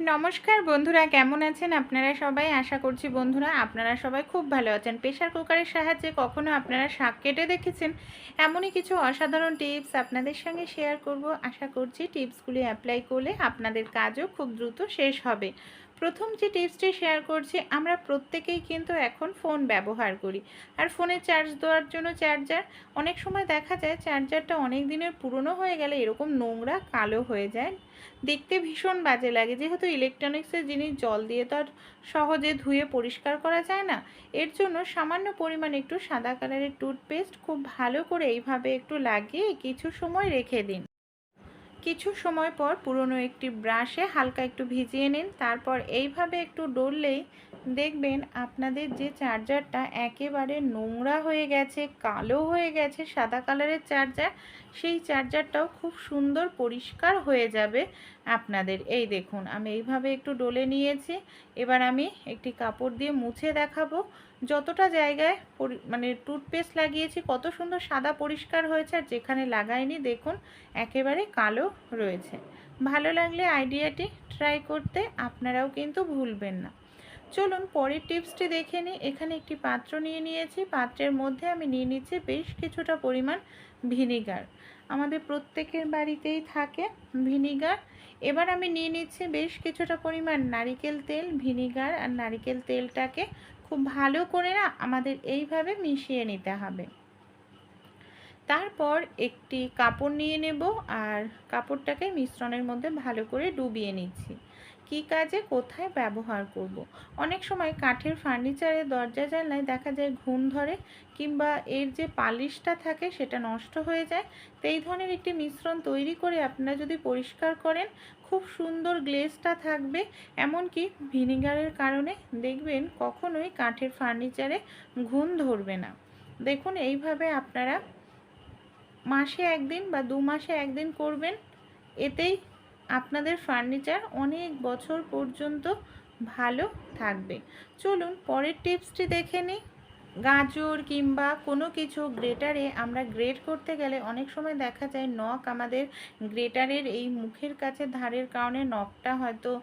নমস্কার বন্ধুরা, কেমন আছেন আপনারা সবাই? আশা করছি বন্ধুরা আপনারা সবাই খুব ভালো আছেন। প্রেশার কুকারের সাহায্যে কখনো আপনারা শাক কেটে দেখেছেন? এমনই কিছু অসাধারণ টিপস আপনাদের সঙ্গে শেয়ার করব। আশা করছি টিপসগুলি অ্যাপ্লাই করলে আপনাদের কাজও খুব দ্রুত শেষ হবে। প্রথম যে টিপসটি শেয়ার করছি, আমরা প্রত্যেকেই কিন্তু এখন ফোন ব্যবহার করি। আর ফোনে চার্জ দেওয়ার জন্য চার্জার, অনেক সময় দেখা যায় চার্জারটা অনেক দিনের পুরনো হয়ে গেলে এরকম নোংরা কালো হয়ে যায়। দেখতে ভীষণ বাজে লাগে, যেহেতু ইলেকট্রনিক্সের জিনিস জল দিয়ে তো আর সহজে ধুয়ে পরিষ্কার করা যায় না। এর জন্য সামান্য পরিমাণ একটু সাদা কালারের টুথপেস্ট খুব ভালো করে এইভাবে একটু লাগিয়ে কিছু সময় রেখে দিন। কিছু সময় পর পুরনো একটি ব্রাশে হালকা একটু ভিজিয়ে নিন। তারপর এইভাবে একটু ডললেই দেখবেন আপনাদের যে চার্জারটা একেবারে নোংরা হয়ে গেছে, কালো হয়ে গেছে, সাদা কালারের চার্জার, সেই চার্জারটাও খুব সুন্দর পরিষ্কার হয়ে যাবে। আপনাদের, এই দেখুন, আমি এইভাবে একটু ডলে নিয়েছি, এবার আমি একটি কাপড় দিয়ে মুছে দেখাবো। যতটা জায়গায় মানে টুথপেস্ট লাগিয়েছি, কত সুন্দর সাদা পরিষ্কার হয়েছে, আর যেখানে লাগাইনি, দেখুন, একেবারে কালো রয়েছে। ভালো লাগলে আইডিয়াটি ট্রাই করতে আপনারাও কিন্তু ভুলবেন না। চলুন, পরের টিপসটি দেখে নিই। এখানে একটি পাত্র নিয়ে নিয়েছি, পাত্রের মধ্যে আমি নিয়ে নিচ্ছি বেশ কিছুটা পরিমাণ ভিনিগার। আমাদের প্রত্যেকের বাড়িতেই থাকে ভিনিগার। এবার আমি নিয়ে নিচ্ছি বেশ কিছুটা পরিমাণ নারিকেল তেল, ভিনিগার আর নারিকেল তেলটাকে খুব ভালো করে না আমাদের এইভাবে মিশিয়ে নিতে হবে। তারপর একটি কাপড় নিয়ে নেব আর কাপড়টাকে মিশ্রণের মধ্যে ভালো করে ডুবিয়ে নিচ্ছি। কি কাজে কোথায় ব্যবহার করব। অনেক সময় কাঠের ফার্নিচারে দরজা জানলায় দেখা যায় ঘুম ধরে কিংবা এর যে পালিশটা থাকে সেটা নষ্ট হয়ে যায়। তো এই ধরনের একটি মিশ্রণ তৈরি করে আপনারা যদি পরিষ্কার করেন, খুব সুন্দর গ্লেজটা থাকবে। এমনকি ভিনিগারের কারণে দেখবেন কখনোই কাঠের ফার্নিচারে ঘুম ধরবে না। দেখুন, এইভাবে আপনারা মাসে একদিন বা দু মাসে একদিন করবেন, এতেই আপনাদের ফার্নিচার অনেক বছর পর্যন্ত ভালো থাকবে। চলুন পরের টিপসটি দেখে নিই। গাজর কিংবা কোনো কিছু গ্রেটারে আমরা গ্রেট করতে গেলে অনেক সময় দেখা যায় নখ আমাদের গ্রেটারের এই মুখের কাছে ধারের কারণে নখটা হয়তো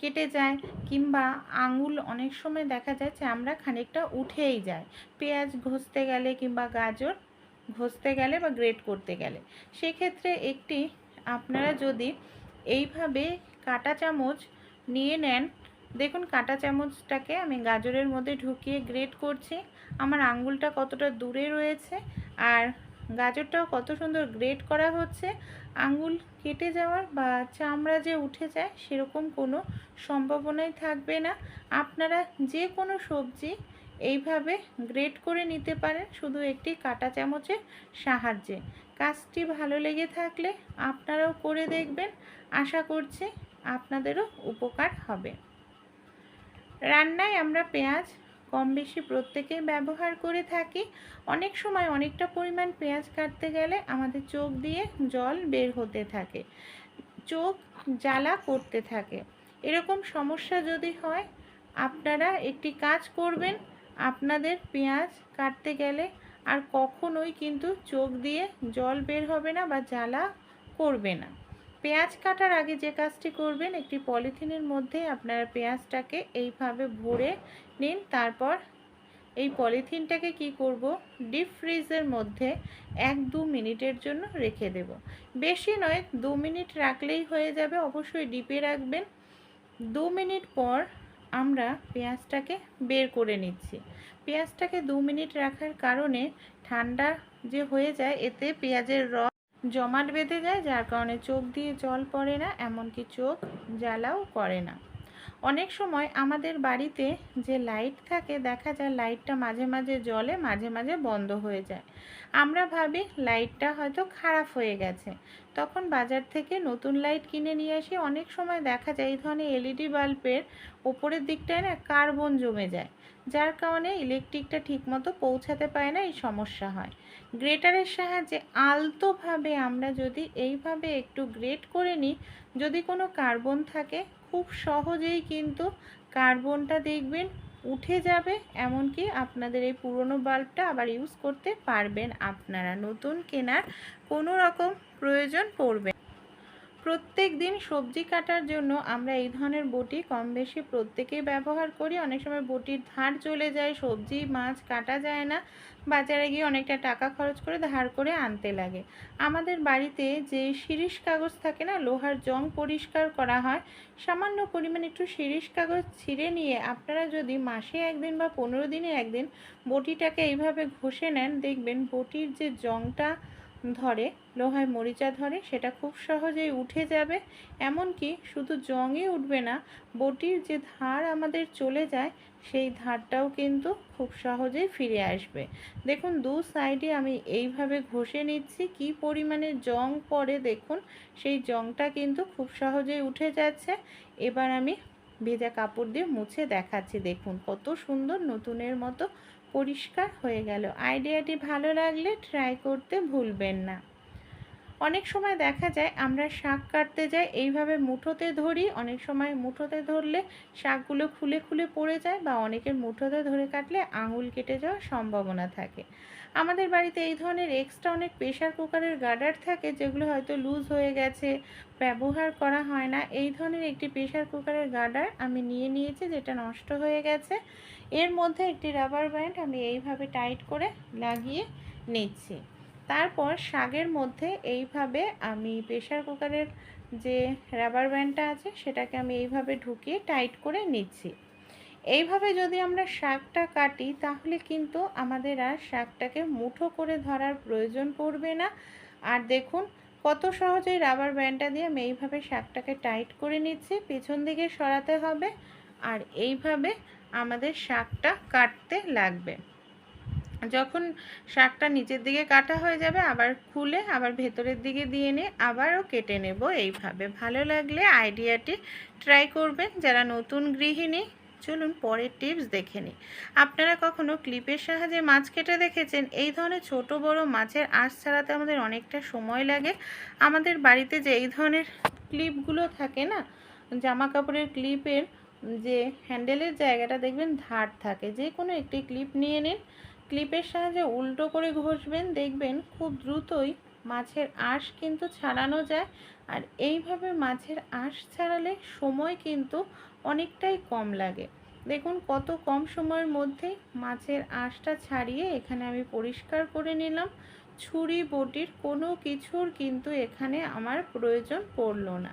কেটে যায় কিংবা আঙুল অনেক সময় দেখা যায় যে আমরা খানিকটা উঠেই যায়। পেঁয়াজ ঘষতে গেলে কিংবা গাজর ঘষতে গেলে বা গ্রেট করতে গেলে। সেক্ষেত্রে একটি আপনারা যদি এইভাবে কাটা চামচ নিয়ে নেন। দেখুন কাটা চামচটাকে আমি গাজরের মধ্যে ঢুকিয়ে গ্রেট করছি। আমার আঙ্গুলটা কতটা দূরে রয়েছে আর গাজরটাও কত সুন্দর গ্রেট করা হচ্ছে। আঙ্গুল কেটে যাওয়ার বা চামড়া যে উঠে যায় সেরকম কোনো সম্ভাবনাই থাকবে না। আপনারা যে কোনো সবজি এইভাবে গ্রেট করে নিতে পারেন শুধু একটি কাটা চামচের সাহায্যে। কাজটি ভালো লেগে থাকলে আপনারাও করে দেখবেন। আশা করছি আপনাদেরও উপকার হবে। রান্নায় আমরা পেঁয়াজ কম বেশি প্রত্যেকেই ব্যবহার করে থাকি। অনেক সময় অনেকটা পরিমাণ পেঁয়াজ কাটতে গেলে আমাদের চোখ দিয়ে জল বের হতে থাকে। চোখ জ্বালা করতে থাকে। এরকম সমস্যা যদি হয়, আপনারা একটি কাজ করবেন। আপনাদের পেঁয়াজ কাটতে গেলে আর কখনোই কিন্তু চোখ দিয়ে জল বের হবে না বা জ্বালা করবে না। পেঁয়াজ কাটার আগে যে কাজটি করবেন, একটি পলিথিনের মধ্যে আপনারা পেঁয়াজটাকে এইভাবে ভরে নিন। তারপর এই পলিথিনটাকে কি করব? ডিপ ফ্রিজের মধ্যে এক দু মিনিটের জন্য রেখে দেব। বেশি নয়, দু মিনিট রাখলেই হয়ে যাবে। অবশ্যই ডিপে রাখবেন। দু মিনিট পর আমরা পেঁয়াজটাকে বের করে নিচ্ছি। পেঁয়াজটাকে দু মিনিট রাখার কারণে ঠান্ডা যে হয়ে যায়, এতে পেঁয়াজের রস জমাট বেঁধে যায়, যার কারণে চোখ দিয়ে জল পড়ে না, এমনকি চোখ জ্বালাও করে না। অনেক সময় আমাদের বাড়িতে যে লাইট থাকে, দেখা যায় লাইটটা মাঝে মাঝে জ্বলে, মাঝে মাঝে বন্ধ হয়ে যায়। আমরা ভাবি লাইটটা হয়তো খারাপ হয়ে গেছে। তখন বাজার থেকে নতুন লাইট কিনে নিয়ে আসি অনেক সময় দেখা যায় এই ধরনের এলইডি বাল্বের ওপরের দিকটায় না কার্বন জমে যায়। যার কারণে ইলেকট্রিকটা ঠিকমতো পৌঁছাতে পারে না, এই সমস্যা হয়। গ্রেটারের সাহায্যে আলতোভাবে আমরা যদি এইভাবে একটু গ্রেট করে নিই, যদি কোনো কার্বন থাকে খুব সহজেই কিন্তু কার্বনটা দেখবেন উঠে যাবে, এমনকি আপনাদের এই পুরনো বাল্বটা আবার ইউজ করতে পারবেন আপনারা। নতুন কেনার কোনো রকম প্রয়োজন পড়বে প্রত্যেক দিন সবজি কাটার জন্য আমরা এই ধরনের বটি কম বেশি প্রত্যেকেই ব্যবহার করি। অনেক সময় বটির ধার চলে যায়, সবজি, মাছ কাটা যায় না। বাজারে গিয়ে অনেকটা টাকা খরচ করে ধার করে আনতে লাগে। আমাদের বাড়িতে যে শিরিষ কাগজ থাকে না, লোহার জং পরিষ্কার করা হয়, সামান্য পরিমাণ একটু শিরিষ কাগজ ছিঁড়ে নিয়ে আপনারা যদি মাসে একদিন বা পনেরো দিনে একদিন বটিটাকে এইভাবে ঘষে নেন, দেখবেন বটির যে জংটা ধরে লোহায় মরিচা ধরে, সেটা খুব সহজেই উঠে যাবে। এমনকি শুধু জংই উঠবে না, বটির যে ধার আমাদের চলে যায়, সেই ধারটাও কিন্তু খুব সহজেই ফিরে আসবে। দেখুন, দু সাইডে আমি এইভাবে ঘষে নিচ্ছি, কি পরিমাণে জং পড়ে দেখুন, সেই জংটা কিন্তু খুব সহজেই উঠে যাচ্ছে। এবার আমি ভেজা কাপড় দিয়ে মুছে দেখাচ্ছি, দেখুন, কত সুন্দর নতুনের মতো পরিষ্কার হয়ে গেল। আইডিয়াটি ভালো লাগলে ট্রাই করতে ভুলবেন না। অনেক সময় দেখা যায় আমরা শাক কাটতে যাই, এইভাবে মুঠোতে ধরি। অনেক সময় মুঠোতে ধরলে শাকগুলো খুলে খুলে পড়ে যায় বা অনেকের মুঠোতে ধরে কাটলে আঙুল কেটে যাওয়ার সম্ভাবনা থাকে। আমাদের বাড়িতে এই ধরনের এক্সট্রা অনেক প্রেশার কুকারের গার্ডার থাকে, যেগুলো হয়তো লুজ হয়ে গেছে, ব্যবহার করা হয় না। এই ধরনের একটি প্রেশার কুকারের গার্ডার আমি নিয়ে নিয়েছি, যেটা নষ্ট হয়ে গেছে। এর মধ্যে একটি রাবার ব্যান্ড আমি এইভাবে টাইট করে লাগিয়ে নিচ্ছি। তারপর শাকের মধ্যে এইভাবে আমি প্রেশার কুকারের যে রাবার ব্যান্ডটা আছে, সেটাকে আমি এইভাবে ঢুকিয়ে টাইট করে নিচ্ছি। এইভাবে যদি আমরা শাকটা কাটি, তাহলে কিন্তু আমাদের আর শাকটাকে মুঠো করে ধরার প্রয়োজন পড়বে না। আর দেখুন, কত সহজেই রাবার ব্যান্ডটা দিয়ে আমি এইভাবে শাকটাকে টাইট করে নিচ্ছি, পেছন দিকে সরাতে হবে। আর এইভাবে আমাদের শাকটা কাটতে লাগবে। যখন শাকটা নিচের দিকে কাটা হয়ে যাবে, আবার খুলে আবার ভেতরের দিকে দিয়ে নিয়ে আবারও কেটে নেব এইভাবে। ভালো লাগলে আইডিয়াটি ট্রাই করবেন, যারা নতুন গৃহিণী, চলুন পরের টিপস দেখে নিই। আপনারা কখনো ক্লিপের সাহায্যে মাছ কেটে দেখেছেন? এই ধরনের ছোট বড় মাছের আঁশ ছাড়াতে আমাদের অনেকটা সময় লাগে। আমাদের বাড়িতে যে এই ধরনের ক্লিপগুলো থাকে না জামা কাপড়ের ক্লিপের যে হ্যান্ডেলের জায়গাটা, দেখবেন ধার থাকে। যে কোনো একটি ক্লিপ নিয়ে নিন ক্লিপের সাহায্যে উল্টো করে ঘষবেন, দেখবেন খুব দ্রুতই মাছের আঁশ কিন্তু ছাড়ানো যায়। আর এইভাবে মাছের আঁশ ছাড়ালে সময় কিন্তু অনেকটাই কম লাগে। দেখুন কত কম সময়ের মধ্যে মাছের আঁশটা ছাড়িয়ে এখানে আমি পরিষ্কার করে নিলাম। ছুরি, বটির কোনো কিছুর কিন্তু এখানে আমার প্রয়োজন পড়ল না।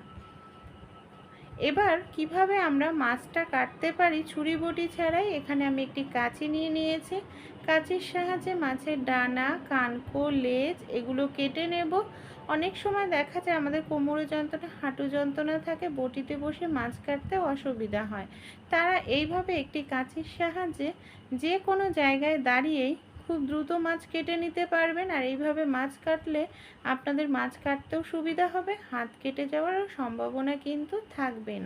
এবার কীভাবে আমরা মাছটা কাটতে পারি ছুরি বটি ছাড়াই? এখানে আমি একটি কাঁচি নিয়ে নিয়েছি। কাঁচির সাহায্যে মাছের ডানা, কানকো, লেজ এগুলো কেটে নেব। অনেক সময় দেখা যায় আমাদের কোমরে যন্ত্রণা, হাঁটু যন্ত্রণা থাকে, বটিতে বসে মাছ কাটতে অসুবিধা হয়। তারা এইভাবে একটি কাঁচির সাহায্যে যে কোনো জায়গায় দাঁড়িয়েই খুব দ্রুত মাছ কেটে নিতে পারবেন আর এইভাবে মাছ কাটলে আপনাদের মাছ কাটতেও সুবিধা হবে, হাত কেটে যাওয়ারও সম্ভাবনা কিন্তু থাকবে না।